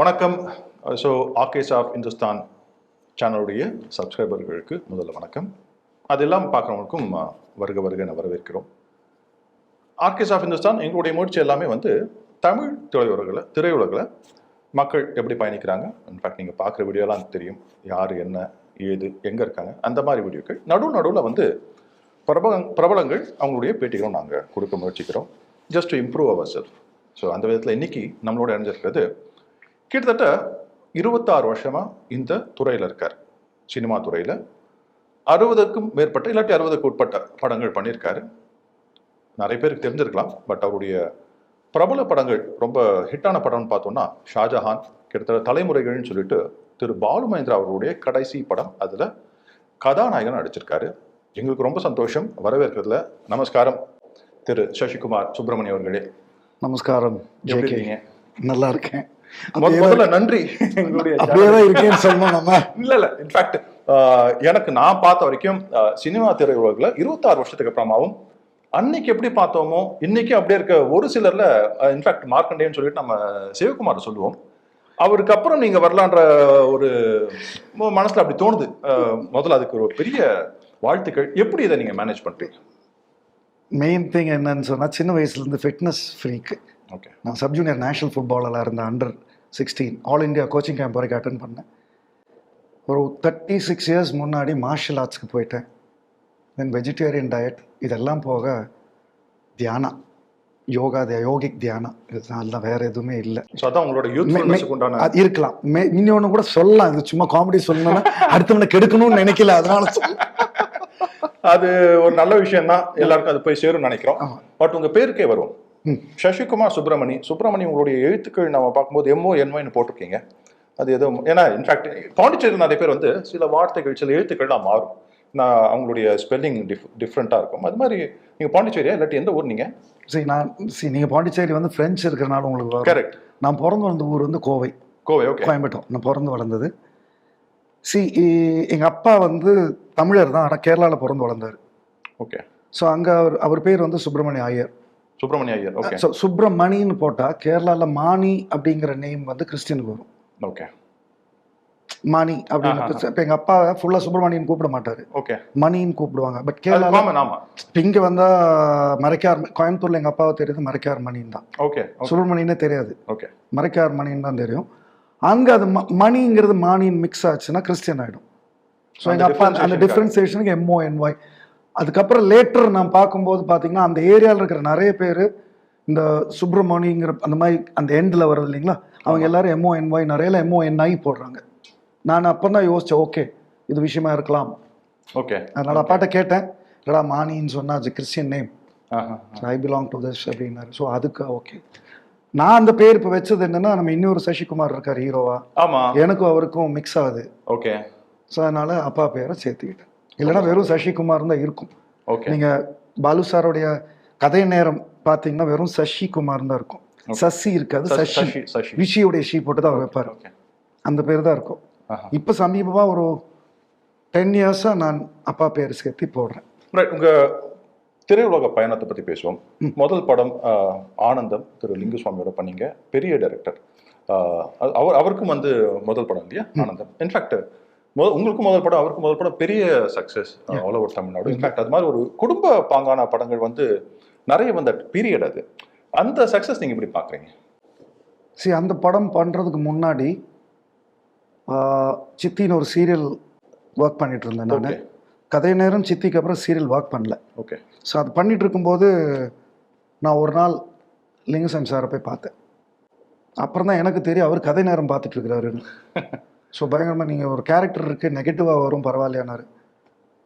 வணக்கம். So ஆர்கேஸ் of Hindustan சேனலுடைய சப்ஸ்கிரைபர்களுக்கு முதல்ல வணக்கம். அதெல்லாம் பார்க்குறவங்களுக்கும் வருக வருக என வரவேற்கிறோம். ஆர்கேஸ் ஆஃப் இந்துஸ்தான் எங்களுடைய முயற்சி எல்லாமே வந்து தமிழ் திரையுலகில் திரையுலகில் மக்கள் எப்படி பயணிக்கிறாங்க? இன்ஃபேக்ட் நீங்கள் பார்க்குற வீடியோலாம் தெரியும். யார் என்ன ஏது எங்கே இருக்காங்க? அந்த மாதிரி வீடியோக்கள். நடுவு நடுவில் வந்து பிரபல பிரபலங்கள் அவங்களுடைய பேட்டிகளும் நாங்கள் கொடுக்க முயற்சிக்கிறோம். Just to improve our self so அந்த விதத்தில் இன்னைக்கு நம்மளோட இணைஞ்சிருக்கிறது கிட்டத்தட்ட இருபத்தாறு வருஷமாக இந்த துறையில் இருக்கார். சினிமா துறையில். அறுபதுக்கும் மேற்பட்ட இல்லாட்டி அறுபதுக்கு உட்பட்ட படங்கள் பண்ணியிருக்காரு. நிறைய பேருக்கு தெரிஞ்சிருக்கலாம் பட் அவருடைய பிரபல படங்கள் ரொம்ப ஹிட்டான படம்னு பார்த்தோம்னா ஷாஜஹான் கிட்டத்தட்ட தலைமுறைகள்னு சொல்லிட்டு திரு பாலு மகேந்திரா அவர்களுடைய கடைசி படம் அதில் கதாநாயகன் நடிச்சிருக்காரு. எங்களுக்கு ரொம்ப சந்தோஷம். வரவேற்கிறதுல நமஸ்காரம். திரு சசிகுமார் சுப்பிரமணியம் அவர்களே. நமஸ்காரம் நல்லா இருக்கேன். முதல்ல நன்றி. எங்களுடைய அப்படியே தான் இருக்கேன்னு சொல்லணும் நம்ம. இல்ல இல்ல. இன்ஃபேக்ட் எனக்கு நான் பார்த்த வரைக்கும் சினிமா திரையுலகில் இருபத்தாறு வருஷத்துக்கு அப்புறமாவும் அன்னைக்கு எப்படி பார்த்தோமோ இன்னைக்கு அப்படியே இருக்க ஒரு சிலர்ல இன்ஃபேக்ட் மார்க்கண்டேன்னு சொல்லிட்டு நம்ம சிவகுமார் சொல்லுவோம். அவருக்கு அப்புறம் நீங்க வரலான்ற ஒரு மனசுல அப்படி தோணுது. முதல்ல அதுக்கு ஒரு பெரிய வாழ்த்துக்கள். எப்படி இதை நீங்க மேனேஜ் பண்றீங்க? மெயின் திங் என்னன்னு சொன்னால் சின்ன வயசுலேருந்து ஃபிட்னஸ் ஃப்ரீக்கு ஓகே நான் சப் ஜூனியர் நேஷனல் ஃபுட்பாலில் இருந்தேன் under sixteen all India coaching camp வரைக்கும் அட்டன் பண்ணேன். ஒரு தேர்ட்டி சிக்ஸ் இயர்ஸ் முன்னாடி மார்ஷல் ஆர்ட்ஸ்க்கு போயிட்டேன். தென் வெஜிடேரியன் டயட் இதெல்லாம் போக தியானா யோகா யோகிக் தியானா இதுதான் வேறு எதுவுமே இல்லை. ஸோ அதான் உங்களோட அது இருக்கலாம். மே இன்னொன்று கூட சொல்லலாம். இது சும்மா காமெடி சொல்லணும்னா அடுத்தவனை கெடுக்கணும்னு நினைக்கல. அதனால அது ஒரு நல்ல விஷயம் தான் எல்லாருக்கும் அது போய் சேரும்னு நினைக்கிறோம். பட் உங்க பேருக்கே வரும் ம். சசிகுமார் சுப்பிரமணி சுப்பிரமணி உங்களுடைய எழுத்துக்கள் நம்ம பார்க்கும்போது எம்ஓ என்ஒன்னு போட்டிருக்கீங்க. அது ஏதோ ஏன்னா இன்ஃபேக்ட் பாண்டிச்சேரியில் நிறைய பேர் வந்து சில வார்த்தைகள் சில எழுத்துக்கள்லாம் மாறும். நான் அவங்களுடைய ஸ்பெல்லிங் டிஃப் டிஃப்ரெண்ட்டாக இருக்கும். அது மாதிரி நீங்கள் பாண்டிச்சேரியா இல்லாட்டி எந்த ஊர் நீங்கள் சரி நான் சரி நீங்கள் பாண்டிச்சேரி வந்து ஃப்ரெஞ்ச் இருக்கிறனால உங்களுக்கு கரெக்ட் நான் பிறந்து வளர்ந்த ஊர் வந்து கோவை. கோவை ஓகே கோயம்புத்தூர். நான் பிறந்து வளர்ந்தது. சி எங்கள் அப்பா வந்து தமிழர் தான் ஆனால் கேரளாவில் பிறந்து வளர்ந்தார். ஓகே ஸோ அங்கே அவர் அவர் பேர் வந்து சுப்பிரமணிய ஐயர் சுப்பிரமணிய ஐயர். ஓகே ஸோ சுப்பிரமணின்னு போட்டால் கேரளாவில் மாணி அப்படிங்கிற நேம் வந்து கிறிஸ்டியனுக்கு வரும். ஓகே மாணி. அப்படின்னு இப்போ எங்கள் அப்பா ஃபுல்லாக சுப்பிரமணியன் கூப்பிட மாட்டார். ஓகே மணின்னு கூப்பிடுவாங்க. பட் இப்போ இங்கே வந்தால் மறைக்கார் கோயம்புத்தூரில் எங்கள் அப்பாவை தெரியுது மறைக்கார் மணின்னு தான். ஓகே சுப்பிரமணியனே தெரியாது. ஓகே மறைக்கார் மணின்னு தான் தெரியும். அங்கே அது மணிங்கிறது மானின் மிக்ஸ் ஆச்சுன்னா கிறிஸ்டியன் ஆகிடும் ஸோ எங்கள் அப்பா அந்த டிஃப்ரென்சியேஷனுக்கு எம்ஓ என்ஒய் அதுக்கப்புறம் லேட்டர் நான் பார்க்கும்போது பார்த்தீங்கன்னா அந்த ஏரியாவில் இருக்கிற நிறைய பேர் இந்த சுப்பிரமணிங்கிற அந்த மாதிரி அந்த எண்டில் வருது இல்லைங்களா? அவங்க எல்லாரும் எம்ஓ என்ஒய் நிறைய எம்ஓ என்ஐ போடுறாங்க. நான் அப்போ தான் யோசித்தேன் ஓகே இது விஷயமா இருக்கலாம். ஓகே. அதனால அப்பாட்ட கேட்டேன். இல்லடா மானின்னு சொன்னா அது Christian name. I belong to this அப்படின்னாரு. ஸோ அதுக்கு ஓகே. நான் அந்த பேர் இப்போ வச்சது என்னன்னா நம்ம இன்னொரு சசிகுமார் இருக்கார் ஹீரோவா ஆமா. எனக்கும் அவருக்கும் மிக்ஸ் ஆகுது. ஓகே. ஸோ அதனால அப்பா பேரை சேர்த்துக்கிட்டேன். இல்லைன்னா வெறும் சசிகுமார் தான் இருக்கும். ஓகே. நீங்க பாலு சாருடைய கதை நேரம் பார்த்தீங்கன்னா வெறும் சசிகுமார் தான் இருக்கும். சசி இருக்காது சசி விஷியோடைய ஷீ போட்டு தான் வைப்பார். அந்த பேர் தான் இருக்கும். இப்போ சமீபமாக ஒரு டென் இயர்ஸாக நான் அப்பா பேர் சேர்த்து போடுறேன். ரைட் உங்க திரையுலக பயணத்தை பத்தி பேசுவோம். முதல் படம் ஆனந்தம் திரு லிங்குசுவாமியோட பண்ணீங்க. பெரிய டைரக்டர் அவர் அவருக்கும் வந்து முதல் படம் இல்லையா? ஆனந்தம். இன்ஃபேக்ட் உங்களுக்கும் முதல் படம் அவருக்கும் முதல் படம் பெரிய success all over Tamil Nadu. In fact அது மாதிரி ஒரு குடும்ப பாங்கான படங்கள் வந்து நிறைய வந்த பீரியட் அது. அந்த சக்சஸ் நீங்க எப்படி பாக்குறீங்க சரி அந்த படம் பண்ணுறதுக்கு முன்னாடி சித்தின்னு ஒரு சீரியல் ஒர்க் பண்ணிட்டு இருந்தேன் நான். கதை நேரம் சித்திக்கு அப்புறம் சீரியல் ஒர்க் பண்ணல. ஓகே ஸோ அது பண்ணிட்டு இருக்கும்போது நான் ஒரு நாள் லிங்குசாமி சாரை போய் பார்த்தேன். அப்புறம் தான் எனக்கு தெரியும் அவர் கதை நேரம் பார்த்துட்டு இருக்கிறாருன்னு. ஸோ பயங்கரமாக நீங்கள் ஒரு கேரக்டர் இருக்குது நெகட்டிவாக வரும் பரவாயில்லையானாரு.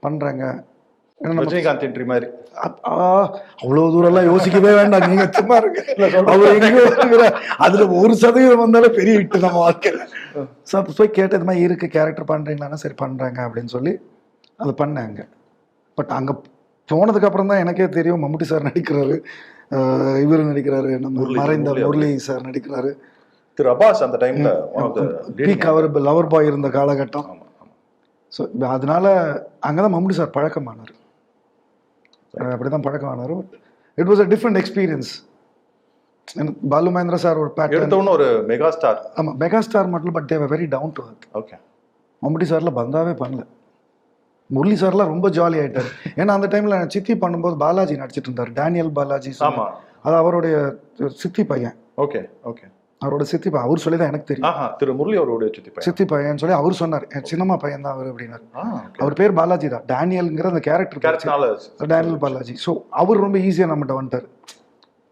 பண்ணுறேங்க ரஜினிகாந்த் என்ட்ரி மாதிரி. அவ்வளவு தூரம்லாம் யோசிக்கவே வேண்டாம். நீங்க சும்மா இருக்கு அவர் எங்கேயோ இருக்கிறார். அதுல ஒரு சதவீதம் வந்தாலே பெரிய விட்டு நம்ம வாழ்க்கையில. ஸோ போய் கேட்ட இது மாதிரி இருக்கு கேரக்டர் பண்றீங்களான்னா சரி பண்றாங்க அப்படின்னு சொல்லி அது பண்ணாங்க. பட் அங்க போனதுக்கு அப்புறம் தான் எனக்கே தெரியும் மம்முட்டி சார் நடிக்கிறாரு. இவர் நடிக்கிறாரு நம்ம மறைந்த முரளி சார் நடிக்கிறாரு. திரு அப்பாஸ் அந்த டைம்ல பீக் அவர் லவர் பாய் இருந்த காலகட்டம். ஸோ அதனால அங்கே தான் மம்முடி சார் பழக்கமானார் அப்படி தான் பழக்கமானார். It was a different experience எனக்கு பாலு மகேந்திர சார் ஒரு பேட்டர்ன் ஒரு மெகா ஸ்டார் ஆமா மெகா ஸ்டார் மட்டும் பட் தேவை very down to earth okay Mammootty சார்ல பந்தாவே பண்ணல. முரளி சார்லாம் ரொம்ப ஜாலி ஆயிட்டாரு. ஏன்னா அந்த டைம்ல சித்தி பண்ணும்போது பாலாஜி நடிச்சிட்டு இருந்தார். டேனியல் பாலாஜி சொல்லி. ஆமா. அது அவருடைய சித்தி பையன். ஓகே ஓகே அவரோட சித்தி பையன் அவர் சொல்லி தான் எனக்கு தெரியும். திரு முரளி அவருடைய சித்தி பையன். சித்தி பையன் சொல்லி அவர் சொன்னார். என் சின்னம்மா பையன் தான் அவர் அப்படின்னாரு. அவர் பேர் பாலாஜி தான். டேனியல்ங்கிற அந்த கேரக்டர் டேனியல் பாலாஜி ஸோ அவர் ரொம்ப ஈஸியாக நம்மகிட்ட வந்துட்டார்.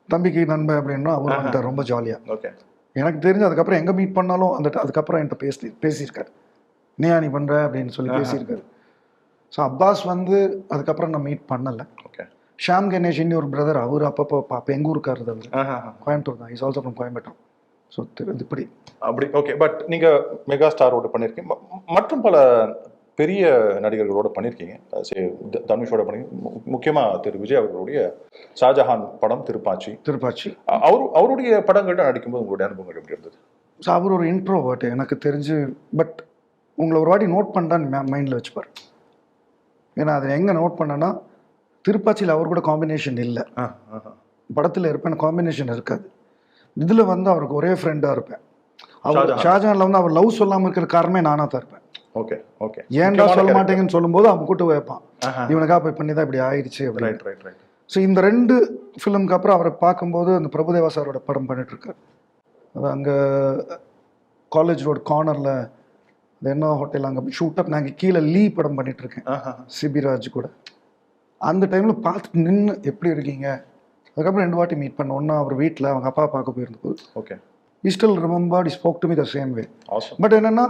தம்பிக்கு நண்பன் அப்படின்னா அவர் வந்துட்டார் ரொம்ப ஜாலியா ஓகே எனக்கு தெரிஞ்சு அதுக்கப்புறம் எங்க மீட் பண்ணாலும் அந்த அதுக்கப்புறம் என்கிட்ட பேசி பேசியிருக்காரு. நீயா நீ பண்ற? அப்படின்னு சொல்லி பேசியிருக்காரு. ஸோ அப்பாஸ் வந்து அதுக்கப்புறம் நான் மீட் பண்ணல. ஓகே ஷாம் கணேஷ் இன்னி ஒரு பிரதர் அவர் அப்பப்போ பார்ப்பேன் எங்க ஊருக்காரர் அவர் ஆஹா. கோயம்புத்தூர் தான். Is also from Coimbatore. So இப்படி. அப்படி ஓகே பட் நீங்க மெகா ஸ்டாரோட பண்ணிருக்கீங்க. ம- மற்றும் பல பெரிய நடிகர்களோட த- தனுஷோட பண்ணி முக்கியமா திரு விஜய் அவர்களுடைய ஷாஜஹான் படம் திருப்பாச்சி. திருப்பாச்சி. அவரு அவருடைய படங்கள்ல நடிக்கும்போது உங்களுடைய அனுபவங்கள் எப்படி இருந்தது? ஸோ அவர் ஒரு இன்ட்ரோவர்ட் எனக்கு தெரிஞ்சு பட் உங்களை ஒரு வாட்டி நோட் பண்ணிட்டான்னு மைண்டில் வச்சுப்பார். ஏன்னா அதை எங்கே நோட் பண்ணேன்னா திருப்பாச்சியில் அவர் கூட காம்பினேஷன் இல்லை. படத்தில் இருப்பேன் காம்பினேஷன் இருக்காது. இதில் வந்து அவருக்கு ஒரே ஃப்ரெண்டாக இருப்பேன். அவர் ஷாஜஹான். ஷாஜஹானில் வந்து அவர் லவ் சொல்லாமல் இருக்கிற காரணமே நானாக தான் இருப்பேன். ஓகே ஓகே ஏன்டா சொல்ல மாட்டேங்கன்னு சொல்லும்போது அவன் கூட்டு வைப்பான் இவனுக்கா போய் பண்ணி தான் இப்படி ஆயிடுச்சு ரைட் ரைட் ரைட் ஸோ இந்த ரெண்டு ஃபிலிம்க்கு அப்புறம் அவரை பார்க்கும்போது அந்த பிரபுதேவா சாரோட படம் பண்ணிட்டு இருக்காரு அது அங்கே காலேஜ் ரோடு கார்னரில் அது என்ன ஹோட்டல் அங்கே ஷூட் அப் நாங்கள் கீழே லீ படம் பண்ணிட்டு இருக்கேன் சிபிராஜ் கூட. அந்த டைமில் பார்த்துட்டு நின்று எப்படி இருக்கீங்க? அதுக்கப்புறம் ரெண்டு வாட்டி மீட் பண்ண ஒன்றா அவர் வீட்டில் அவங்க அப்பா பார்க்க போயிருந்தபோது okay I still remembered is spoke to me the same way but என்னன்னா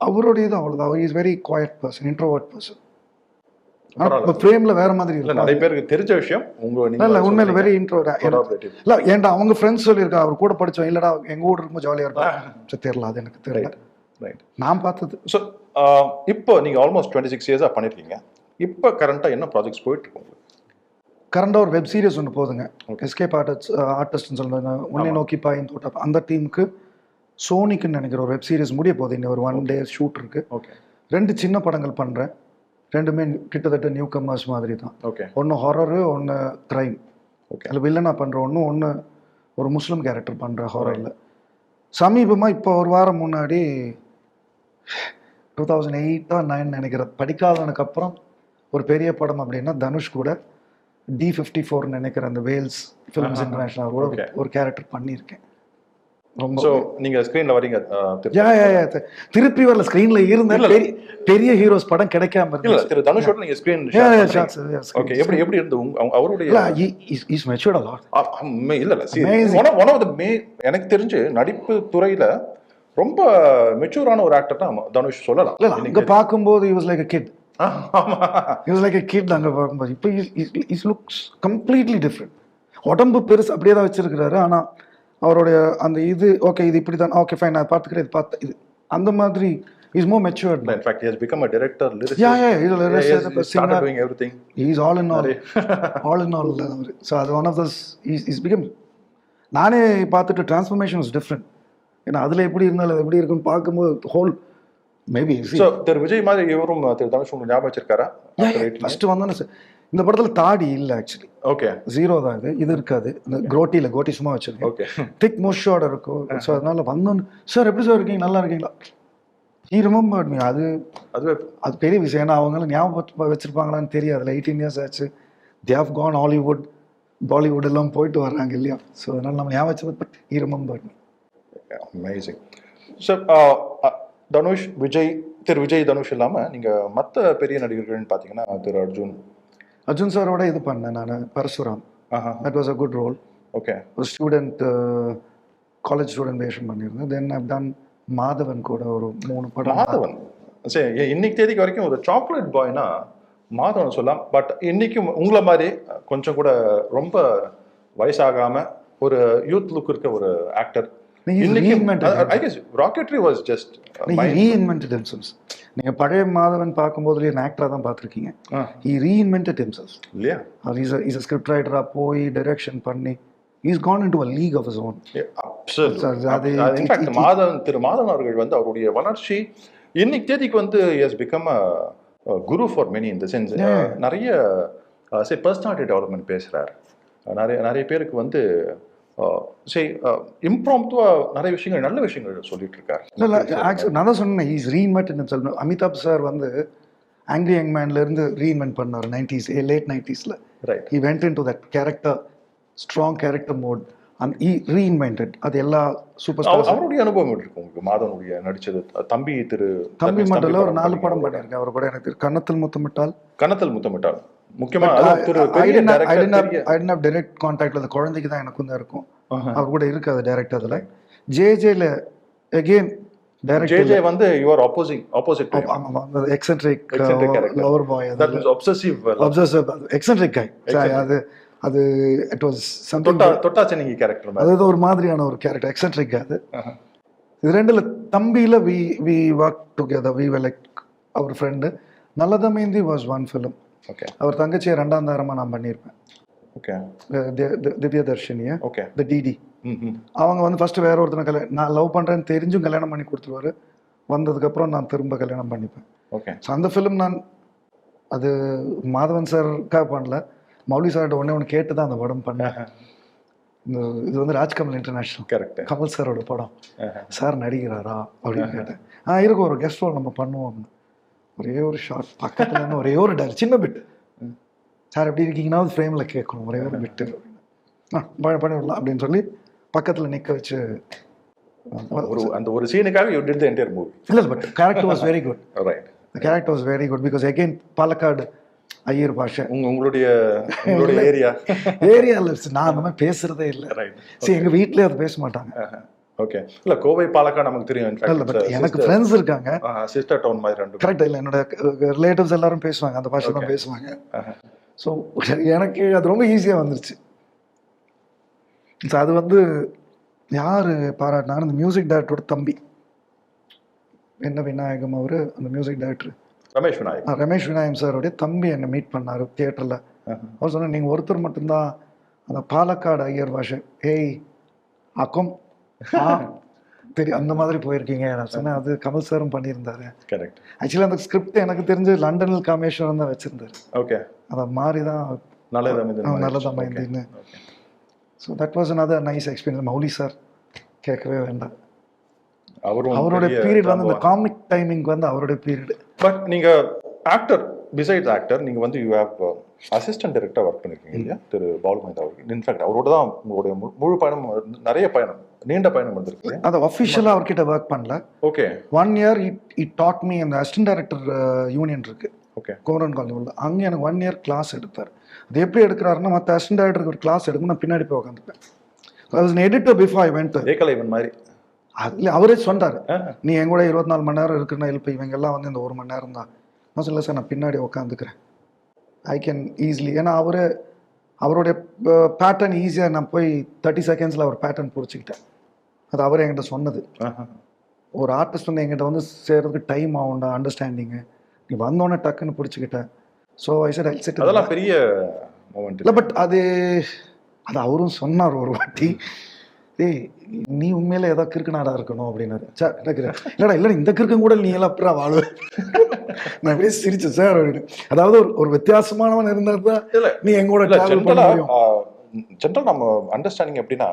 அவருடைய இது அவ்வளோதான் அவர் is very quiet person introvert person ஃப்ரேமில் வேற மாதிரி இல்ல இருக்கும். நிறைய பேருக்கு தெரிஞ்ச விஷயம். உங்க இல்ல உண்மையில வெரி இன்ட்ரோட். இல்ல ஏன்டா அவங்க ஃப்ரெண்ட்ஸ் சொல்லியிருக்கா அவர் கூட படிச்சோம் இல்லடா எங்க கூட ரொம்ப ஜாலியா இருக்கும் தெரியல அது எனக்கு தெரியல. ரைட் நான் பார்த்தது. ஸோ இப்போ நீங்க ஆல்மோஸ்ட் டுவெண்ட்டி சிக்ஸ் இயர்ஸாக பண்ணிருக்கீங்க. இப்போ கரண்டா என்ன ப்ராஜெக்ட்ஸ் போயிட்டு இருக்கு உங்களுக்கு கரண்டா ஒரு வெப் சீரிஸ் ஒன்று போதுங்க. எஸ்கேப் ஆர்டிஸ்ட் ஆர்டிஸ்ட்னு சொல்லுவாங்க. உன்னை நோக்கி பாயின் தோட்டம். அந்த டீமுக்கு சோனிக்குன்னு நினைக்கிற ஒரு வெப் சீரிஸ் முடிய போகுது. இன்னும் ஒரு ஒன் டே ஷூட் இருக்கு. ஓகே ரெண்டு சின்ன படங்கள் பண்றேன். ரெண்டுமே கிட்டத்தட்ட நியூ கமர்ஸ் மாதிரி தான். ஓகே ஒன்று ஹாரரு ஒன்று க்ரைம் Okay. அதில் வில்லனாக பண்ணுற ஒன்று ஒன்று ஒரு முஸ்லீம் கேரக்டர் பண்ணுற ஹாரரில் சமீபமாக இப்போ ஒரு வாரம் முன்னாடி டூ தௌசண்ட் எயிட்டா நைன் நினைக்கிறேன். படிக்காதவனுக்கு அப்புறம் ஒரு பெரிய படம் அப்படின்னா தனுஷ் கூட டி ஃபிஃப்டி ஃபோர் நினைக்கிற அந்த வேல்ஸ் ஃபிலிம்ஸ் இன்டர்நேஷனல் கூட Okay. ஒரு கேரக்டர் பண்ணியிருக்கேன். ரொம்ப ஸோ நீங்க ஸ்க்ரீன்ல வரீங்க யா யா யா திருப்பி வரல ஸ்க்ரீன்ல இருந்த. பெரிய ஹீரோஸ் படம் கிடைக்காம இருந்துச்சு. திரு தனுஷோட நீங்க ஸ்க்ரீன் ஓகே எப்படி எப்படி இருந்து அவருடைய இல்ல இஸ் மெச்சூர்ட் ஆ, மே- இல்ல இல்ல. ஒன் ஆஃப் த மே எனக்கு தெரிஞ்சு நடிப்பு துறையில ரொம்ப மெச்சூரான ஒரு ஆக்டர் தான் தனுஷ் சொல்லலாம். இல்ல இல்ல அங்க பார்க்கும்போது he was like a he like a kid அங்க பார்க்கும்போது. இப்போ இஸ் லுக்ஸ் கம்ப்ளீட்லி டிஃப்ரெண்ட் உடம்பு பெருசு அப்படியே தான் வச்சிருக்கிறாரு. ஆனா அவருடைய அந்த இது ஓகே இது இப்படி தான் ஓகே ஃபைன் நான் பார்த்துக்கிறேன் இது பார்த்து இது அந்த மாதிரி is more matured in fact he has become a director lyricist. Yeah, yeah, he's a Yeah, he has- lyricist, he started doing everything. Is all in all all in all so அது one of those is is become நானே பார்த்துட்டு transformation is different ஏன்னா அதில் எப்படி இருந்தாலும் எப்படி இருக்குன்னு பார்க்கும்போது ஹோல் மேபி so திரு விஜய் மாதிரி இவரும் திரு தனுஷ் உங்களுக்கு ஞாபகம் வச்சிருக்காரா ஃபர்ஸ்ட் வந்தோன்னே சார் இந்த படத்தில் தாடி இல்லை ஆக்சுவலி ஓகே ஜீரோ தான் இது இது இருக்காது. இந்த குரோட்டியில் கோட்டி சும்மா வச்சிருக்கேன். ஓகே திக் மோஷோட இருக்கும். ஸோ அதனால வந்தோன்னு சார் எப்படி சார் இருக்கீங்க? நல்லா இருக்கீங்களா? ஈ ரிமெம்பர் மீ அது அதுவே அது பெரிய விஷயம். ஏன்னா அவங்களும் ஞாபகம் வச்சிருப்பாங்களான்னு தெரியாது. எயிட்டீன் இயர்ஸ் ஆச்சு. They have gone Hollywood Bollywood எல்லாம் போயிட்டு வர்றாங்க இல்லையா? ஸோ அதனால நம்ம ஞாபகம் but I remember me amazing so Dhanush Vijay திரு விஜய் தனுஷ் இல்லாம நீங்க மத்த பெரிய நடிகர்கள்னு பாத்தீங்கன்னா திரு அர்ஜுன். அர்ஜுன் சாரோட இது பண்ணேன் நான் Parasuram. That was a good role okay ஒரு ஸ்டூடெண்ட் காலேஜ் ஸ்டூடெண்ட் வேஷம் பண்ணியிருந்தேன். தென் ஐவ் டன் மாதவன் கூட ஒரு மூணு படம். மாதவன்? சரி இன்னைக்கு தேதிக்கு வரைக்கும் ஒரு சாக்லேட் பாய்னா மாதவன் சொல்லலாம். பட் இன்னைக்கும் உங்களை மாதிரி கொஞ்சம் கூட ரொம்ப வயசாகாம ஒரு யூத் லுக் இருக்க ஒரு actor rocketry was just reinvented himself நீங்கள் பழைய மாதவன் பார்க்கும்போது ஒரு ஆக்டராக தான் பார்த்துருக்கீங்க. ஹி ரீஇன்வென்டட் himself இல்லையா? இஸ் இஸ் அ ஸ்கிரிப்ட் ரைட்டராக போய் டைரக்ஷன் பண்ணி is gone in to a league of is own அது- இன்ஃபேக்ட் மாதவன் திரு மாதவன் அவர்கள் வந்து அவருடைய வளர்ச்சி இன்னைக்கு தேதிக்கு வந்து is become guru for many இந்த சென்ஸ் நிறைய சரி பர்சனாலிட்டி டெவலப்மெண்ட் பேசுறாரு. நிறைய நிறைய பேருக்கு வந்து சரி இம்ப்ராம்துவா நிறைய விஷயங்கள் நல்ல விஷயங்கள் சொல்லிட்டு இருக்காரு இல்லை ஆக்சுவலி நான் தான் சொன்னேன் இஸ் ரீஇன்வென்ட் சொல்லணும். அமிதாப் சார் வந்து ஆங்கிரி யங் மேன்லேருந்து ரீஇன்வென்ட் பண்ணார் nineties late நைன்டிஸில் right he went into that character strong character mode. and he reinvented. அது எல்லா சூப்பர் ஸ்டார்ஸ் அவருடைய அனுபவம் எப்படி இருக்கு உங்களுக்கு? மாதவனுடைய நடிச்சது. தம்பி திரு தம்பி மட்டும் ஒரு நாலு. படம் பண்ணியிருக்கேன் அவர் கூட எனக்கு. கன்னத்தில் முத்தமிட்டால். கன்னத்தில் முத்தமிட்டால் முக்கியமா அது திரு பெரிய director, பெரிய- ஐ டென்ட் டைரக்ட் கான்டாக்ட்ல அந்த குழந்தைக்கு தான் எனக்கும் தான் இருக்கும். அவர் கூட இருக்கு அது டைரக்ட் அதில் ஜே ஜேல அகெயின் ஜே டைரக்ட் ஜே வந்து you are opposing opposite eccentric. Lover boy obsessive observe eccentric guy அது அது இட் வாஸ் சம்திங் கேரக்டர் மாதிரி. அது ஒரு மாதிரியான ஒரு கேரக்டர் எக்ஸென்ட்ரிக் அது. இது ரெண்டுல தம்பியில we we work together we like our friend நல்லதமேந்தி வாஸ் ஒன் ஃபிலிம் ஓகே அவர் தங்கச்சியை ரெண்டாம் தாரமாக நான் பண்ணியிருப்பேன். ஓகே திவ்ய தர்ஷினியை ஓகே த டிடி அவங்க வந்து ஃபர்ஸ்ட் வேற ஒருத்தனை கல்யாணம் நான் லவ் பண்ணுறேன்னு தெரிஞ்சும் கல்யாணம் பண்ணி கொடுத்துருவாரு. வந்ததுக்கப்புறம் நான் திரும்ப கல்யாணம் பண்ணிப்பேன். ஓகே ஸோ அந்த ஃபிலிம் நான் அது மாதவன் சாருக்காக பண்ணல. மௌலி சார்கிட்ட ஒன்றே ஒன்று கேட்டு தான் அந்த படம் பண்ணேன். இந்த இது வந்து ராஜ்கமல் இன்டர்நேஷ்னல் கரெக்ட் கமல் சாரோட படம். சார் நடிக்கிறாரா அப்படின்னு கேட்டேன். ஆ இருக்கும் ஒரு கெஸ்ட் ரோல் நம்ம பண்ணுவோம் ஒரே ஒரு ஷார்ட் பக்கத்துல இருந்து ஒரே ஒரு டர் சின்ன பிட் சார் எப்படி இருக்கீங்கன்னா ஃப்ரேமில் கேட்கணும் ஒரே ஒரு பிட்டு ஆ பண்ணி பண்ணிவிடலாம் அப்படின்னு சொல்லி பக்கத்தில் நிற்க வச்சு ஒரு அந்த ஒரு சீனுக்காக you did the entire movie இல்லை but character was very good right character was very good because again Palakkad Iyer பாஷை. உங்க உங்களுடைய உங்களுடைய ஏரியா ஏரியாவில் நான் அந்த மாதிரி பேசுறதே இல்லை. ரைட் சரி எங்கள் வீட்லேயே அதை பேச மாட்டாங்க. ஓகே இல்ல கோவை பாலக்கா நமக்கு தெரியும் எனக்கு ஃப்ரெண்ட்ஸ் இருக்காங்க. சிஸ்டர் டவுன் மாதிரி ரெண்டு கரெக்ட் இல்லை என்னோட ரிலேட்டிவ்ஸ் எல்லாரும் பேசுவாங்க. அந்த பாஷை தான் பேசுவாங்க. ஸோ எனக்கு அது ரொம்ப ஈஸியாக வந்துருச்சு. ஸோ அது வந்து யார் பாராட்டினாரு? அந்த மியூசிக் டைரக்டரோட தம்பி. என்ன விநாயகம் அவர்? அந்த மியூசிக் டைரக்டர் ரமேஷ் விநாயக். ரமேஷ் விநாயகம் சாரோடைய தம்பி என்னை மீட் பண்ணார் தியேட்டரில் அவர் சொன்னார் நீங்கள் ஒருத்தர் மட்டும்தான் அந்த பாலக்காடு ஐயர் பாஷை ஏய் அக்கம் தெரியும் அந்த மாதிரி போயிருக்கீங்க. நான் சொன்னேன் அது கமல் சாரும் பண்ணியிருந்தாரு. கரெக்ட் ஆக்சுவலி அந்த ஸ்கிரிப்ட் எனக்கு தெரிஞ்சு லண்டனில் காமேஸ்வரம் தான் வச்சிருந்தாரு. ஓகே அதை மாறி தான் நல்லது மைந்தின்னு so that was another nice experience Mouli sir கேட்கவே வேண்டாம். அவரும் அவரோட பீரியட் வந்து இந்த காமிக் டைமிங் வந்து அவருடைய பீரியட் பட் நீங்க ஆக்டர் பிசைட்ஸ் ஆக்டர் நீங்க வந்து யூ ஹேவ் அசிஸ்டன்ட் டைரக்டா ஒர்க் பண்ணிருக்கீங்க இல்லையா? திரு பாலுமேந்தா அவர்கள். இன்ஃபேக்ட் அவரோட தான் உங்களுடைய முழு பயணம் நிறைய பயணம் நீண்ட பயணம் வந்திருக்கு அதை அஃபிஷியலாக அவர்கிட்ட ஒர்க் பண்ணல. Okay one year it it taught me அந்த அசிஸ்டன்ட் டைரக்டர் யூனியன் இருக்கு. ஓகே குமரன் காலனி உள்ள. அங்கே எனக்கு ஒன் இயர் கிளாஸ் எடுத்தார் அது எப்படி எடுக்கிறாருன்னா மற்ற அசிஸ்டன்ட் டைரக்டருக்கு ஒரு கிளாஸ் எடுக்கும் நான் பின்னாடி போய் உட்காந்துப்பேன் editor before I went Ekalaivan மாதிரி. அதுல அவரே சொன்னார். நீ என் கூட இருபத்தி நாலு மணி நேரம் இருக்குன்னா இப்போ இவங்க எல்லாம் வந்து இந்த ஒரு மணி நேரம் தான். நான் சொல்ல சார் நான் பின்னாடி உட்காந்துக்கிறேன் ஐ கேன் ஈஸிலி ஏன்னா அவரு அவருடைய பேட்டர்ன் ஈஸியாக நான் போய் தேர்ட்டி செகண்ட்ஸில் அவர் பேட்டர்ன் பிடிச்சிக்கிட்டேன். அது அவர் என்கிட்ட சொன்னது. ஒரு ஆர்டிஸ்ட் வந்து என்கிட்ட வந்து சேர்றதுக்கு டைம் ஆகும்டா அண்டர்ஸ்டாண்டிங்கு நீ வந்தோடனே டக்குன்னு பிடிச்சிக்கிட்டேன். So I sir I said அதெல்லாம் பெரிய இல்லை. பட் அது அது அவரும் சொன்னார் ஒரு வாட்டி. ஏய் நீ உண்மையில ஏதோ கிறுக்குனாடா இருக்கணும் அப்படின்னாரு. சார் இல்லடா இல்லடா இந்த கிறுக்கும் கூட நீ எல்லாம் அப்புறம் வாழுவ? நான் அப்படியே சிரிச்சேன் சார் அப்படின்னு. அதாவது ஒரு ஒரு வித்தியாசமானவன் இருந்தா தான் நீ எங்க கூட இல்ல டிராவல் பண்ண ஜென்ரலா நம்ம அண்டர்ஸ்டாண்டிங் எப்படின்னா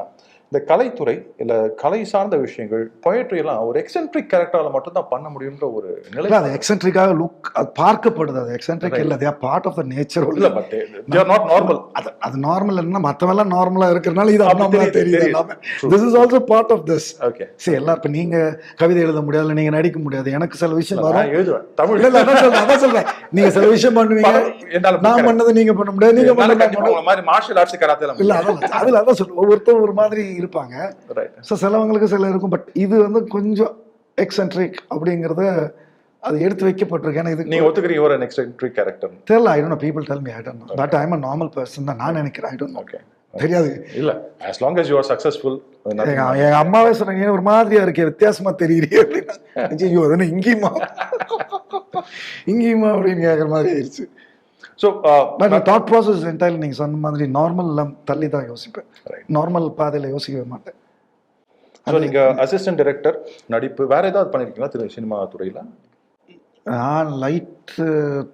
இந்த கலைத்துறை இல்ல கலை சார்ந்த விஷயங்கள் பொயட்ரி எல்லாம் ஒரு எக்ஸென்ட்ரிக் கேரக்டரால மட்டும் தான் பண்ண முடியும்ன்ற ஒரு நிலை. அது எக்ஸென்ட்ரிக்காக லுக் அது பார்க்கப்படுது அது எக்ஸென்ட்ரிக் இல்ல பார்ட் ஆஃப் த நேச்சர் இல்ல பட் நாட் நார்மல் அது அது நார்மல் இல்லைன்னா மற்றவெல்லாம் நார்மலா இருக்கிறனால இது அப்படி அப்நார்மலா தெரியுது. எல்லாமே. This is also part of this okay சரி எல்லாரும் இப்ப நீங்க கவிதை எழுத முடியாது நீங்க நடிக்க முடியாது எனக்கு சில விஷயம் வரும். எழுதுவேன். தமிழ். இல்ல அதான் சொல்றேன் அதான் சொல்றேன். நீங்க சில விஷயம் பண்ணுவீங்க. நான் பண்ணது நீங்க பண்ண முடியாது நீங்க பண்ண மாதிரி மார்ஷல் ஆர்ட்ஸ் கராத்தே இல்ல அதான் அதுல அதான் சொல்றேன். ஒவ்வொருத்தரும் ஒரு மாதிரி இருப்பாங்க. ரைட் ஸோ சிலவங்களுக்கு சில இருக்கும் பட் இது வந்து கொஞ்சம் எக்ஸென்ட்ரிக் அப்படிங்கறத அது எடுத்து வைக்கப்பட்டிருக்கு. ஏன்னா இது நீங்க ஒத்துக்கிறீங்க ஒரு எக்ஸென்ட்ரிக் கேரக்டர் தெரியல I don't people tell me I don't but I am a normal person தான் நான் நினைக்கிறேன் ஐ டோன்ட் ஓகே தெரியாது. இல்ல as long as you are successful எங்க அம்மாவே சொன்னாங்க "ஏன் ஒரு மாதிரியா இருக்கே வித்தியாசமா தெரியுறியே அப்படின்னா. ஐயோ அது இங்கேயுமா? இங்கேயுமா அப்படின்னு கேட்குற மாதிரி ஆயிடுச்சு. So but thought process entail நீங்க சொன்ன மாதிரி நார்மல் தள்ளி தான் யோசிப்பேன். நார்மல் பாதையில யோசிக்கவே மாட்டேன். ஸோ நீங்க அசிஸ்டன்ட் டைரக்டர் நடிப்பு வேற ஏதாவது பண்ணிருக்கீங்களா திரு சினிமா துறையில? நான் லைட்டு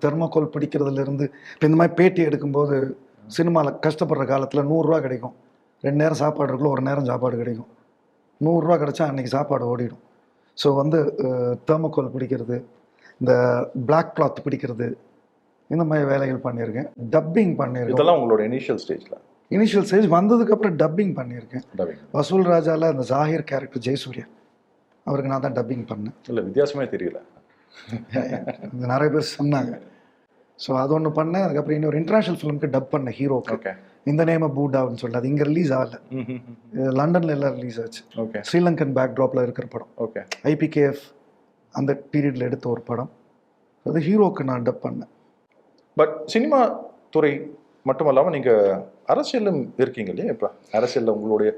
தெர்மோகோல் பிடிக்கிறதுல இருந்து இப்போ இந்த மாதிரி பேட்டி எடுக்கும்போது சினிமாவில் கஷ்டப்படுற காலத்தில் நூறுரூவா கிடைக்கும். ரெண்டு நேரம் சாப்பாடு இருக்குல்ல ஒரு நேரம் சாப்பாடு கிடைக்கும். நூறுரூவா கிடைச்சா அன்னைக்கு சாப்பாடு ஓடிடும். ஸோ வந்து தேர்மோகோல் பிடிக்கிறது இந்த Black cloth பிடிக்கிறது இந்த மாதிரி வேலைகள் பண்ணியிருக்கேன். டப்பிங் பண்ணியிருக்கேன் இதெல்லாம் உங்களோட இனிஷியல் ஸ்டேஜ்ல இனிஷியல் ஸ்டேஜ் வந்ததுக்கப்புறம் டப்பிங் பண்ணியிருக்கேன். வசூல் ராஜால அந்த ஜாகிர் கேரக்டர் ஜெயசூர்யா அவருக்கு நான் தான் டப்பிங் பண்ணேன். இல்ல வித்தியாசமே தெரியல. நிறைய பேர் சொன்னாங்க. ஸோ அது ஒன்று பண்ணேன். அதுக்கப்புறம் இன்னொரு இன்டர்நேஷனல் ஃபிலிம்க்கு டப் பண்ணேன் ஹீரோக்கு இந்த நேம் பூடான்னு சொல்லி அது இங்கே ரிலீஸ் ஆகல. லண்டன்ல எல்லாம் ரிலீஸ் ஆச்சு. ஓகே ஸ்ரீலங்கன் பேக் ட்ராப்ல இருக்கிற படம். ஓகே ஐபிகேஎஃப் அந்த பீரியட்ல எடுத்த ஒரு படம். அது ஹீரோக்கு நான் டப் பண்ணேன். பட் சினிமா துறை மட்டும் இல்லாம நீங்க அரசியலும் இருக்கீங்க இல்லையா இப்ப? அரசியல்ல உங்களுடைய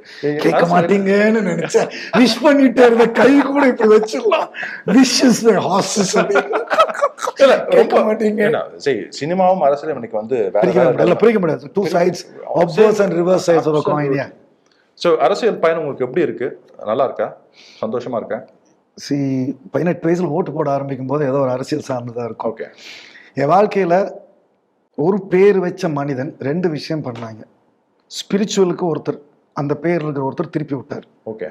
கேட்க மாட்டீங்கன்னு நினைச்சேன். விஷ் பண்ணிட்டே இருந்த கை கூட இப்ப வச்சிடலாம். விஷ் இஸ் ஹார்சஸ் இல்ல, கேட்க ரொம்ப மாட்டீங்க. சரி சினிமாவும் அரசியலும் இன்னைக்கு வந்து வேற பிரிக்க வேற முடியாது. பிரிக்க முடியாது. Two sides oppose and reverse sides of coin so அரசியல் பயணம் உங்களுக்கு எப்படி இருக்கு? நல்லா இருக்கா? சந்தோஷமா இருக்கா? சி பதினெட்டு வயசுல ஓட்டு போட ஆரம்பிக்கும் போது ஏதோ ஒரு அரசியல் சார்ந்ததா இருக்கும். ஓகே என் வாழ்க்கையில ஒரு பேர் வச்ச மனிதன் ரெண்டு விஷயம் பண்ணாங்க. ஸ்பிரிச்சுவலுக்கு ஒருத்தர் அந்த பேர் இருக்கிற ஒருத்தர் திருப்பி விட்டார். ஓகே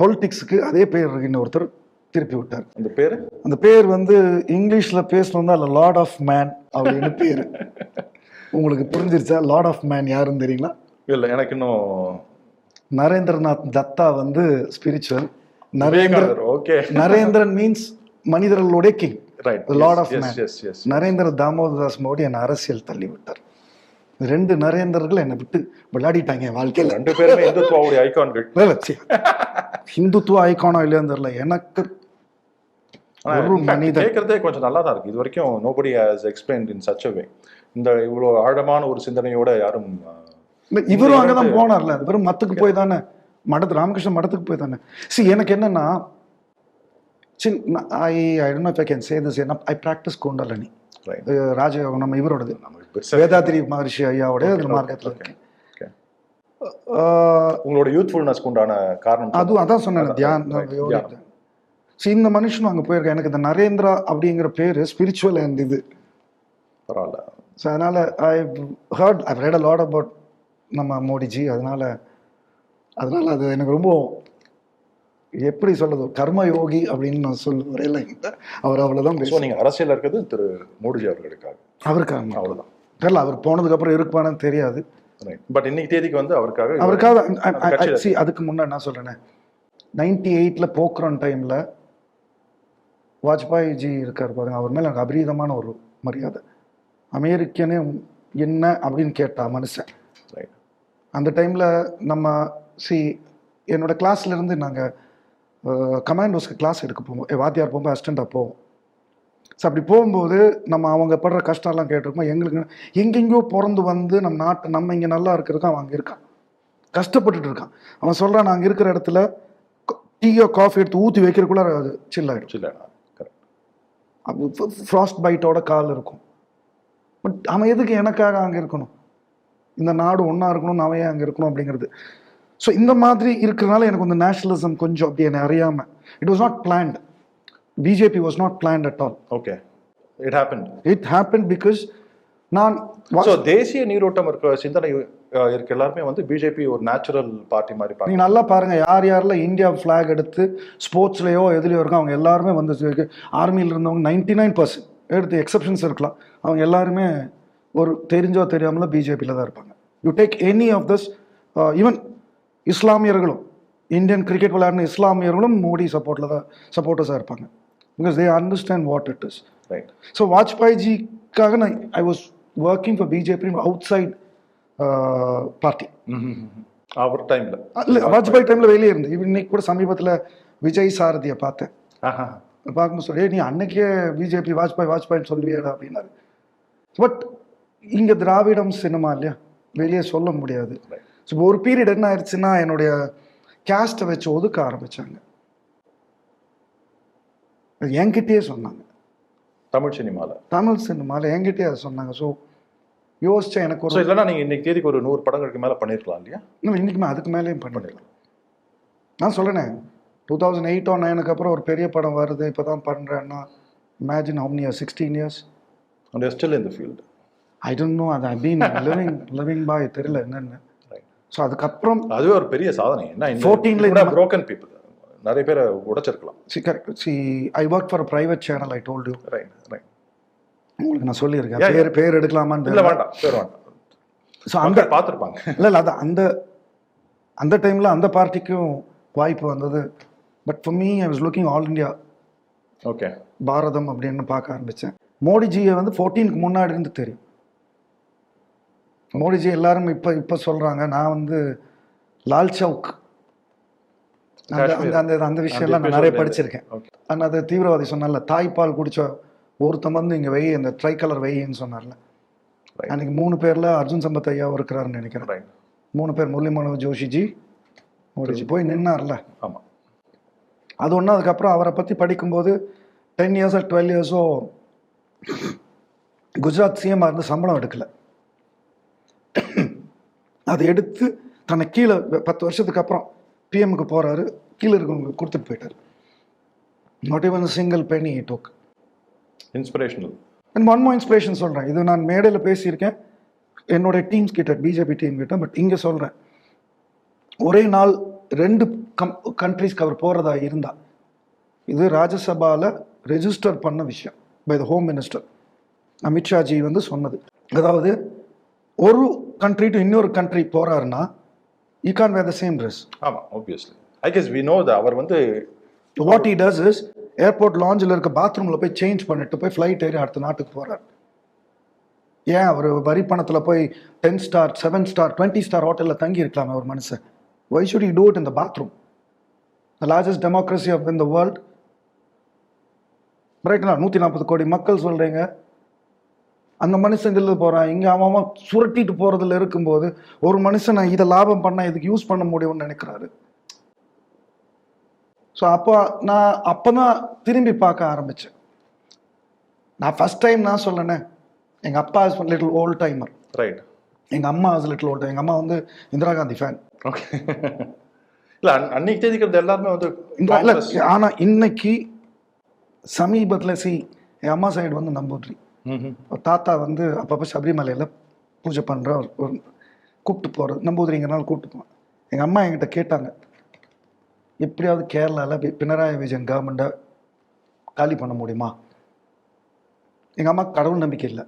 பொலிட்டிக்ஸுக்கு அதே பேர் இருக்கிற ஒருத்தர் திருப்பி விட்டார். அந்த பேரு? அந்த பேர் வந்து இங்கிலீஷ்ல பேசணும்னா அதில் லார்ட் ஆஃப் மேன் அப்படின்னு பேர். உங்களுக்கு புரிஞ்சிருச்சா? லார்ட் ஆஃப் மேன் யாருன்னு தெரியுங்களா? இல்ல எனக்கு இன்னும் நரேந்திரநாத் தத்தா வந்து spiritual Narendra okay Narendran means மனிதர்களுடைய கிங் நரேந்திர தாமோதரதாஸ் மோடி என்னை அரசியல் தள்ளி விட்டார் ரெண்டு நரேந்திரர்கள் என்னை விட்டு விளையாடிட்டாங்க என் வாழ்க்கையில். ரெண்டு பேருமே இந்துத்துவாவுடைய ஐகான்கள். ஹிந்துத்துவ ஐகானோ இல்லையான்னு தெரியல. எனக்கு ஒரு மனிதன். கேட்கறதே கொஞ்சம் நல்லா தான் இருக்கு. இது வரைக்கும் nobody has explained in such way இந்த இவ்வளவு ஆழமான ஒரு சிந்தனையோட யாரும் இவரும் அங்கதான் போனார்ல. வெறும் மத்துக்கு போய் தானே? மடத்து ராமகிருஷ்ண மடத்துக்கு போய் தானே? சி எனக்கு என்னன்னா since I I don't know if I can say this I practice Kundalini ராஜயோகம் நம்ம இவரோடது. வேதாத்திரி மகர்ஷி ஐயாவோட அதில் மார்க்கத்தில். இருக்கேன். உங்களோட யூத்ஃபுல்னஸ்க்கு உண்டான காரணம் அதுவும் அதான் சொன்னேன் தியானம். ஸோ இந்த மனுஷனும் அங்கே போயிருக்கேன். எனக்கு இந்த நரேந்திரா அப்படிங்கிற பேர் ஸ்பிரிச்சுவல் அண்ட் இது. பரவாயில்ல. ஸோ அதனால் I heard I read a lot about நம்ம மோடிஜி. அதனால அதனால அது எனக்கு ரொம்ப எப்படி சொல்றது? கர்ம யோகி அப்படின்னு நான் சொல்ல வரையில. அவர் பேசுவார். நீங்க அரசியல் இருக்கிறது திரு மோடிஜி அவர்களுக்காக. அவருக்காக அவ்வளவுதான். தெரியல அவர் போனதுக்கப்புறம் இருப்பானு தெரியாது. பட் இன்னைக்கு தேதிக்கு வந்து அவருக்காக அவருக்காக சி அதுக்கு முன்னாடி நான் சொல்றேனே. நைன்டி எயிட்டில் போக்ரான் டைமில் வாஜ்பாய் ஜி இருக்கார் பாருங்க. அவர் மேலே எனக்கு அபரீதமான ஒரு மரியாதை. அமெரிக்கனே என்ன அப்படின்னு கேட்டா மனுஷன். அந்த டைமில் நம்ம சி என்னோட கிளாஸ்ல இருந்து நாங்கள் கமாண்டோஸ்க்கு கிளாஸ் எடுக்க போவோம் வாத்தியார் போகும்போது அசிஸ்டண்ட்டாக போவோம். ஸோ அப்படி போகும்போது நம்ம அவங்க படுற கஷ்டம்லாம் கேட்டிருக்கோம். எங்களுக்கு எங்கெங்கேயோ பிறந்து வந்து நம்ம நாட்டு நம்ம இங்கே நல்லா இருக்கிறதுக்கு அவன் அங்கே இருக்கான். கஷ்டப்பட்டுட்டு இருக்கான். அவன் சொல்கிறான் நாங்கள் இருக்கிற இடத்துல டீயோ காஃபி எடுத்து ஊற்றி வைக்கிறதுக்குள்ள அது சில் ஆகிடும் இல்ல கரெக்ட் ஃப்ராஸ்ட் பைட்டோட கால் இருக்கும். பட் அவன் எதுக்கு எனக்காக அங்கே இருக்கணும்? இந்த நாடு ஒன்றா இருக்கணும் அவன் அங்கே இருக்கணும் அப்படிங்கிறது. ஸோ இந்த மாதிரி இருக்கிறனால எனக்கு இந்த நேஷனலிசம் கொஞ்சம் அப்படி என்னை அறியாமல் it was not planned BJP was not planned at all okay it happen it happen because நான் தேசிய நீரோட்டம் இருக்கிற சிந்தனை இருக்க எல்லாருமே வந்து பிஜேபி ஒரு நேச்சுரல் பார்ட்டி மாதிரி நீங்க நல்லா பாருங்க யார் யாரெல்லாம் இந்தியா ஃபிளாக் எடுத்து ஸ்போர்ட்ஸ்லயோ எதுலயோ இருக்கோ அவங்க எல்லாருமே வந்து ஆர்மியில் இருந்தவங்க நைன்டி நைன் பர்சன்ட் எடுத்து எக்ஸப்ஷன்ஸ் இருக்கலாம். அவங்க எல்லாருமே ஒரு தெரிஞ்சோ தெரியாமலோ பிஜேபியில் தான் இருப்பாங்க. You take any of this even இஸ்லாமியர்களும் இந்தியன் கிரிக்கெட் விளையாடின இஸ்லாமியர்களும் மோடி சப்போர்ட்டில் தான் சப்போர்ட்டர்ஸாக இருப்பாங்க. Because they understand what it is right so வாஜ்பாய்ஜிக்காக நான் I was working for BJP outside party அவர் டைம்ல இல்லை வாஜ்பாய் டைமில் வெளியே இருந்து இன்னைக்கு கூட சமீபத்தில் விஜய் சாரதியை பார்த்தேன். பார்க்கும்போது சொல்லி "ஏய், நீ அன்னைக்கே பிஜேபி வாஜ்பாய் வாஜ்பாய்னு சொல்லுவியடா அப்படின்னாரு. பட் இங்கே திராவிடம் சினிமா இல்லையா? வெளியே சொல்ல முடியாது. ஸோ ஒரு பீரியட் என்ன ஆயிடுச்சுன்னா என்னுடைய கேஸ்ட்டை வச்சு ஒதுக்க ஆரம்பிச்சாங்க. அது என்கிட்டயே சொன்னாங்க. தமிழ் சினிமால? தமிழ் சினிமாவில் என்கிட்டயே அதை சொன்னாங்க. ஸோ யோசிச்சேன் எனக்கு ஒரு இல்லைன்னா நீங்க இன்னைக்கு தேதிக்கு ஒரு நூறு படங்களுக்கு மேல பண்ணிருக்கலாம் இல்லையா? இன்னும் இன்னைக்குமே அதுக்கு மேலேயும் பண்ணிடலாம். நான் சொல்கிறேனே டூ தௌசண்ட் எயிட் ஆன் நைனுக்கு அப்புறம் ஒரு பெரிய படம் வருது இப்போ தான் பண்ணுறேன்னா imagine how years sixteen years and still இந்த ஃபீல்டு ஐ டோன்ட் நோ அது I been living living boy தெரியல என்னென்னு. ஸோ அதுக்கப்புறம் அதுவே ஒரு பெரிய சாதனை. என்ன 14 ல இந்த மா- broken people. நிறைய பேரை உடைச்சிருக்கலாம். See correct see I work for private channel I told right right உங்களுக்கு நான் சொல்லியிருக்கேன். பேர் பேர் எடுக்கலாமான்னு இல்ல வேண்டாம் பேர் வேண்டாம். ஸோ அந்த பார்த்துருப்பாங்க. இல்லை இல்லை அது அந்த அந்த டைமில் அந்த பார்ட்டிக்கும் வாய்ப்பு வந்தது. But for me I was looking all India okay Bharatam அப்படின்னு பார்க்க ஆரம்பித்தேன் மோடிஜியை வந்து ஃபோர்டீனுக்கு முன்னாடி இருந்து தெரியும். மோடிஜி எல்லாரும் இப்போ இப்போ சொல்கிறாங்க நான் வந்து லால் சவுக். அந்த அந்த அந்த அந்த விஷயம்லாம் நான் நிறைய படிச்சிருக்கேன். ஆனால் அது தீவிரவாதி சொன்னார்ல தாய்ப்பால் குடிச்ச ஒருத்தன் வந்து இங்கே வெய் இந்த ட்ரை கலர் வெய்யின்னு சொன்னார்ல. அன்னைக்கு மூணு பேரில் அர்ஜுன் சம்பத் ஐயா இருக்கிறாருன்னு நினைக்கிறேன். மூணு பேர் முரளி மனோஜ் ஜோஷிஜி மோடிஜி போய் நின்னார்ல. ஆமா. அது ஒன்று அதுக்கப்புறம் அவரை பற்றி படிக்கும்போது டென் இயர்ஸோ டுவெல் இயர்ஸோ குஜராத் சிஎம் இருந்து சம்பளம் எடுக்கல. அதை எடுத்து தன்னை கீழே பத்து வருஷத்துக்கு அப்புறம் பிஎம்க்கு போகிறாரு கீழே இருக்கவங்களுக்கு கொடுத்துட்டு போயிட்டார். Not even single penny took inspirational and one more inspiration சொல்கிறேன் இது நான் மேடையில் பேசியிருக்கேன். என்னுடைய டீம்ஸ் கிட்ட பிஜேபி டீம் கிட்ட பட் இங்கே சொல்கிறேன் ஒரே நாள் ரெண்டு கம் கண்ட்ரீஸ்க்கு அவர் போகிறதா இருந்தா இது ராஜ்யசபாவில் ரெஜிஸ்டர் பண்ண விஷயம். பை த ஹோம் மினிஸ்டர் அமித்ஷாஜி வந்து சொன்னது. அதாவது ஒரு கண்ட்ரி டு இன்னொரு country போகிறாருன்னா he can wear the same dress ஆமா obviously I guess we know the அவர் வந்து what he does is airport லாஞ்சில் இருக்க பாத்ரூமில் போய் சேஞ்ச் பண்ணிட்டு போய் ஃப்ளைட் ஏறி அடுத்த நாட்டுக்கு போகிறார் ஏன்? அவர் வரி பணத்தில் போய் ten star seven star twenty star ஹோட்டலில் தங்கி இருக்கலாமே ஒரு மனுஷன். Why should you do it இந்த bathroom the largest democracy of in the world ரைட்னா நூற்றி நாற்பது கோடி மக்கள் சொல்கிறீங்க அந்த மனுஷன் இதில் போகிறான் இங்கே அவன் சுரட்டிட்டு போகிறதுல இருக்கும்போது ஒரு மனுஷன் இதை லாபம் பண்ண இதுக்கு யூஸ் பண்ண முடியும்னு நினைக்கிறாரு. ஸோ அப்போ நான் அப்போ தான் திரும்பி பார்க்க ஆரம்பித்தேன் நான் ஃபஸ்ட் டைம் நான் சொல்லணே எங்கள் அப்பா is little old timer right எங்கள் அம்மா இஸ் லிட்டில் ஓல்ட் எங்கள் அம்மா வந்து இந்திரா காந்தி ஃபேன் ஓகே இல்ல அன்- அன்னைக்கு தேதிக்கிறது எல்லாருமே வந்து இல்லை. ஆனால் இன்னைக்கு சமீபத்தில் சி என் அம்மா சைடு வந்து. ஒரு தாத்தா வந்து அப்பப்போ சபரிமலையில் பூஜை பண்ணுற ஒரு கூப்பிட்டு போகிறது நம்பூதிரிங்கிறனால கூப்பிட்டு போவேன். எங்கள் அம்மா என்கிட்ட கேட்டாங்க. எப்படியாவது கேரளாவில் பினராயி விஜயன் கவர்மெண்ட்டை காலி பண்ண முடியுமா? எங்கள் அம்மா கடவுள் நம்பிக்கை இல்லை.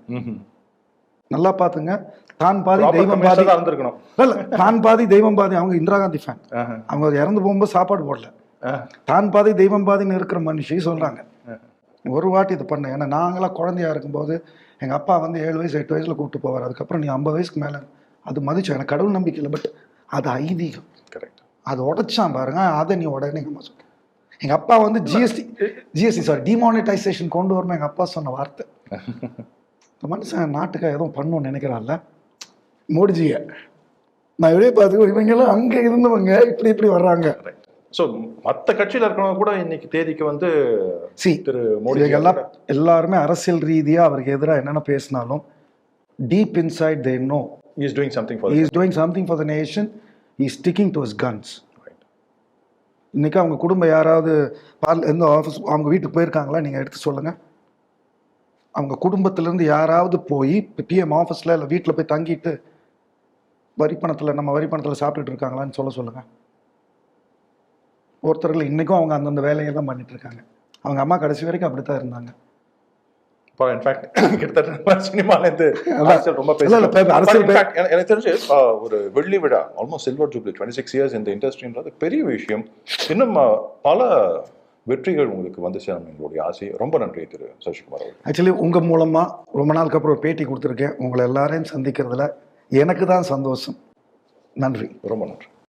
நல்லா பார்த்துங்க. தான் பாதி தெய்வம் பாதி இருந்திருக்கணும். இல்லை தான் பாதி தெய்வம் பாதி அவங்க இந்திரா காந்தி ஃபேன். அவங்க இறந்து போகும்போது சாப்பாடு போடல. தான் பாதி தெய்வம் பாதின்னு இருக்கிற மனுஷி சொல்கிறாங்க. ஒரு வாட்டி இது பண்ணேன். ஏன்னா நாங்களாம் குழந்தையா இருக்கும்போது எங்கள் அப்பா வந்து ஏழு வயசு எட்டு வயசில் கூப்பிட்டு போவார். அதுக்கப்புறம் நீ ஐம்பது வயசுக்கு மேலே. அது மதிச்சோம். எனக்கு கடவுள் நம்பிக்கை இல்லை பட் அது ஐதீகம். கரெக்ட் அது உடைச்சான் பாருங்க அதை நீ உடனே எங்கள் அம்மா சொன்ன எங்கள் அப்பா வந்து ஜிஎஸ்டி ஜிஎஸ்டி சாரி டிமானிட்டைசேஷன் கொண்டு வரணும் எங்கள் அப்பா சொன்ன வார்த்தை. இந்த மனுஷன் நாட்டுக்கு எதுவும் பண்ணணும்னு நினைக்கிறான்ல. மோடிஜியை நான் இப்படியே பார்த்து இவங்கெல்லாம் அங்கே இருந்தவங்க இப்படி இப்படி வர்றாங்க. ஸோ மற்ற கட்சியில இருக்கிறவங்க கூட இன்னைக்கு தேதிக்கு வந்து சி திரு மோடி எல்லாம் எல்லாருமே அரசியல் ரீதியாக அவருக்கு எதிராக என்னென்ன பேசினாலும் deep inside they know is doing something for he is doing something for the nation. He is sticking to his guns. இன்னைக்கு அவங்க குடும்பம் யாராவது பார்ல எந்த ஆஃபீஸ் அவங்க வீட்டுக்கு போயிருக்காங்களா? நீங்கள் எடுத்து சொல்லுங்கள் அவங்க குடும்பத்திலேருந்து யாராவது போய் பிஎம் ஆஃபீஸில் இல்லை வீட்டில் போய் தங்கிட்டு வரி பணத்தில் நம்ம வரி பணத்தில் சாப்பிட்டுட்டு இருக்காங்களான்னு சொல்ல சொல்லுங்கள் ஒருத்தர்கள் இன்றைக்கும் அவங்க அந்தந்த வேலையை தான் பண்ணிட்டு இருக்காங்க அவங்க அம்மா கடைசி வரைக்கும் அப்படி தான் இருந்தாங்க இப்போ இன்ஃபேக்ட் கிட்டத்தட்ட சினிமால இருந்து அதான். அரசியல் ரொம்ப எனக்கு தெரிஞ்சு ஒரு வெள்ளி விழா almost silver jubilee twenty six years இந்த இண்டஸ்ட்ரின்றது பெரிய விஷயம். இன்னும் பல வெற்றிகள் உங்களுக்கு வந்து சேரும் எங்களுடைய ஆசை. ரொம்ப நன்றி திரு சசிகுமார் அவர்கள். ஆக்சுவலி உங்கள் மூலமாக ரொம்ப நாளுக்கு அப்புறம் ஒரு பேட்டி கொடுத்துருக்கேன். உங்களை எல்லாரையும் சந்திக்கிறதுல எனக்கு தான் சந்தோஷம். நன்றி. ரொம்ப நன்றி.